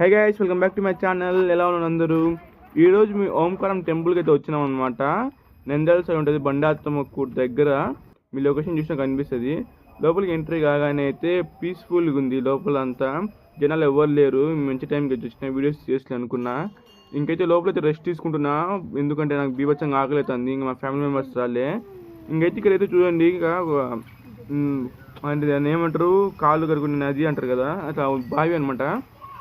Hi guys welcome back to my channel ఎలా ఉన్నారు అందరూ? ఈరోజు మీ ఓంకారం టెంపుల్కి అయితే వచ్చినాం అనమాట నెందల్ సైడ్ ఉంటుంది బండాత్తమ్మ దగ్గర. మీ లొకేషన్ చూసినా కనిపిస్తుంది. లోపలికి ఎంట్రీ కాగానే అయితే పీస్ఫుల్గా ఉంది లోపల అంతా జనాలు ఎవరు లేరు మంచి టైంకి వచ్చిన వీడియోస్ చేసి అనుకున్నా. ఇంకైతే లోపలైతే రెస్ట్ తీసుకుంటున్నా. ఎందుకంటే నాకు బీభత్సంగా ఆకలి ఇంకా మా ఫ్యామిలీ మెంబర్స్ రాలే. ఇంకైతే ఇక్కడైతే చూడండి ఇంకా అంటే దాన్ని ఏమంటారు? కాళ్ళు కడుకునే నది అంటారు కదా అట్లా బావి అనమాట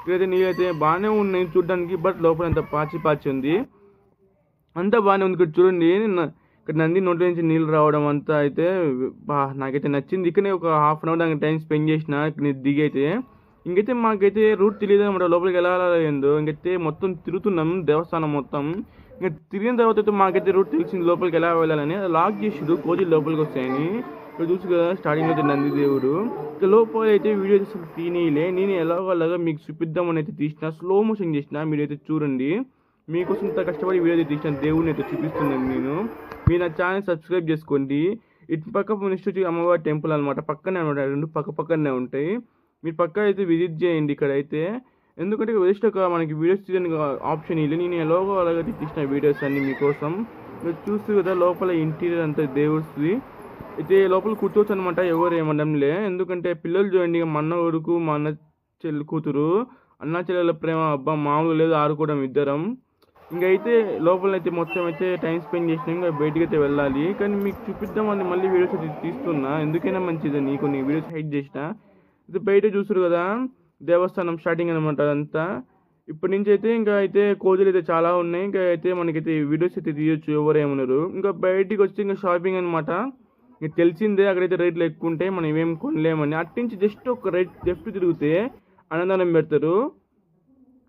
ఇక్కడైతే నీళ్ళైతే బాగానే ఉన్నాయి చూడడానికి బట్ లోపల అంత పాచి పాచి ఉంది. అంతా బాగానే ఉంది. ఇక్కడ చూడండి ఇక్కడ నంది నోటి నుంచి నీళ్ళు రావడం అంతా అయితే బా నాకైతే నచ్చింది. ఇక్కడనే ఒక హాఫ్ అన్ అవర్ దానికి టైం స్పెండ్ చేసిన ఇక్కడ దిగైతే. దిగి అయితే ఇంకైతే మాకైతే రూట్ తెలియదు అనమాట లోపలికి ఎలా ఏందో. ఇంకైతే మొత్తం తిరుగుతున్నాం దేవస్థానం మొత్తం. ఇంకా తిరిగిన తర్వాత అయితే మాకైతే రూట్ తెలిసింది లోపలికి ఎలా వెళ్ళాలని. అది లాక్ చేసిడు కోచి లోపలికి వస్తాయని. ఇక్కడ చూసి కదా స్టార్టింగ్ అయితే నంది దేవుడు. ఇక లోపల అయితే వీడియో అసలు తీనిలే. నేను ఎలాగోలాగా మీకు చూపిద్దామని అయితే తీసిన స్లో మోషన్ చేసిన మీరైతే చూడండి. మీకోసం ఇంత కష్టపడి వీడియో అయితే తీసిన దేవుడిని అయితే చూపిస్తున్నాను నేను. మీరు నా ఛానల్ సబ్స్క్రైబ్ చేసుకోండి. ఇటు పక్క నెక్స్ట్ వచ్చి అమ్మవారి టెంపుల్ అనమాట పక్కనే అనమాట రెండు పక్క పక్కనే ఉంటాయి. మీరు పక్క అయితే విజిట్ చేయండి ఇక్కడ అయితే ఎందుకంటే వేస్ట్ ఒక మనకి వీడియోస్ తీయడానికి ఆప్షన్ ఇల్లు నేను ఎలాగో అలాగే తీసిన వీడియోస్ అన్ని మీకోసం. మీరు చూస్తూ కదా లోపల ఇంటీరియర్ అంతా దేవుడిది. అయితే లోపల కూర్చోవచ్చు అనమాట ఎవరు ఏమనడంలే. ఎందుకంటే పిల్లలు చూడండి ఇక మా అన్న కొడుకు మా అన్న చెల్లి కూతురు అన్న చెల్లెల ప్రేమ అబ్బా మామూలు లేదు ఆడుకోవడం ఇద్దరం. ఇంకా అయితే లోపల అయితే మొత్తం అయితే టైం స్పెండ్ చేసినాం ఇంకా బయటికి అయితే వెళ్ళాలి. కానీ మీకు చూపిద్దామని మళ్ళీ వీడియోస్ అయితే తీస్తున్నా. ఎందుకైనా మంచిదని కొన్ని వీడియోస్ హైట్ చేసిన. ఇది బయట చూసారు కదా దేవస్థానం స్టార్టింగ్ అనమాట అదంతా. ఇప్పటి నుంచి అయితే ఇంకా అయితే కోజులు అయితే చాలా ఉన్నాయి. ఇంకా అయితే మనకైతే వీడియోస్ అయితే తీయొచ్చు ఎవరు ఏమన్నారు ఇంకా బయటికి వచ్చి ఇంకా షాపింగ్ అనమాట ఇంకా తెలిసిందే అక్కడైతే రేట్లు ఎక్కువ ఉంటాయి మనం ఏం కొనలేమని. అట్టించి జస్ట్ ఒక రేట్ జస్ట్ తిరిగితే అన్నదానం పెడతారు.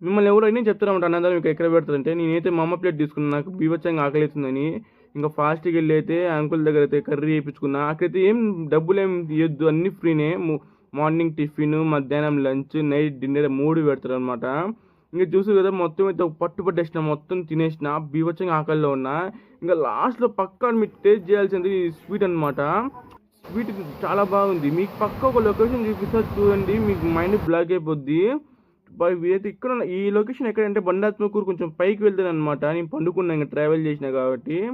మిమ్మల్ని ఎవరు అయినా చెప్తారన్నమాట అన్నదానం మీకు ఎక్కడ పెడతారంటే నేనైతే మా అమ్మ ప్లేట్ తీసుకున్నాను నాకు బీభత్సంగా ఆకలిస్తుందని ఇంకా ఫాస్ట్గా వెళ్ళి అయితే అంకుల్ దగ్గర అయితే కర్రీ వేయించుకున్నా అక్కడైతే ఏం డబ్బులు ఏం ఇవ్వద్దు అన్ని ఫ్రీనే మార్నింగ్ టిఫిన్ మధ్యాహ్నం లంచ్ నైట్ డిన్నర్ మూడు పెడతారు అనమాట ఇంకా చూసారు కదా మొత్తం అయితే పట్టుపట్టేసిన పట్టు మొత్తం తినేసిన బీభత్సంగా ఆకలిలో ఉన్నా. ఇంకా లాస్ట్లో పక్కా మీరు టేస్ట్ చేయాల్సింది స్వీట్ అనమాట స్వీట్ చాలా బాగుంది. మీకు పక్క ఒక లొకేషన్ చూపిస్తా చూడండి. మీకు మైండ్ బ్లాక్ అయిపోద్ది. అయితే ఇక్కడ ఉన్న- ఈ లొకేషన్ ఎక్కడంటే బండాత్మకూరు కొంచెం పైకి వెళ్తాను అనమాట నేను పండుకున్నా ఇంకా ట్రావెల్ చేసిన కాబట్టి.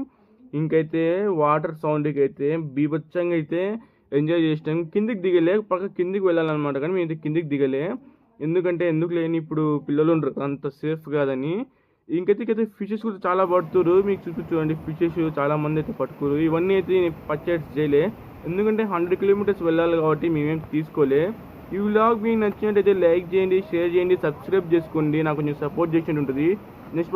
ఇంకైతే వాటర్ సౌండ్కి అయితే బీభత్సంగా అయితే ఎంజాయ్ చేసినాం. కిందికి దిగలే పక్క కిందికి వెళ్ళాలన్నమాట కానీ మేము అయితే కిందికి దిగలే. ఎందుకంటే ఎందుకు లేని ఇప్పుడు పిల్లలు ఉండరు. అంత సేఫ్ కాదని. ఇంకైతే అయితే ఫిషెస్ కూడా చాలా పడుతురు మీకు చూసి చూడండి ఫిషెస్ చాలా మంది అయితే పట్టుకురు ఇవన్నీ అయితే నేను పర్చేస్ చేయలే. ఎందుకంటే హండ్రెడ్ కిలోమీటర్స్ వెళ్ళాలి కాబట్టి మేమేం తీసుకోలే. ఈ వ్లాగ్ మీకు నచ్చినట్టయితే లైక్ చేయండి షేర్ చేయండి సబ్స్క్రైబ్ చేసుకోండి. నాకు కొంచెం సపోర్ట్ చేసినట్టు ఉంటుంది. నెక్స్ట్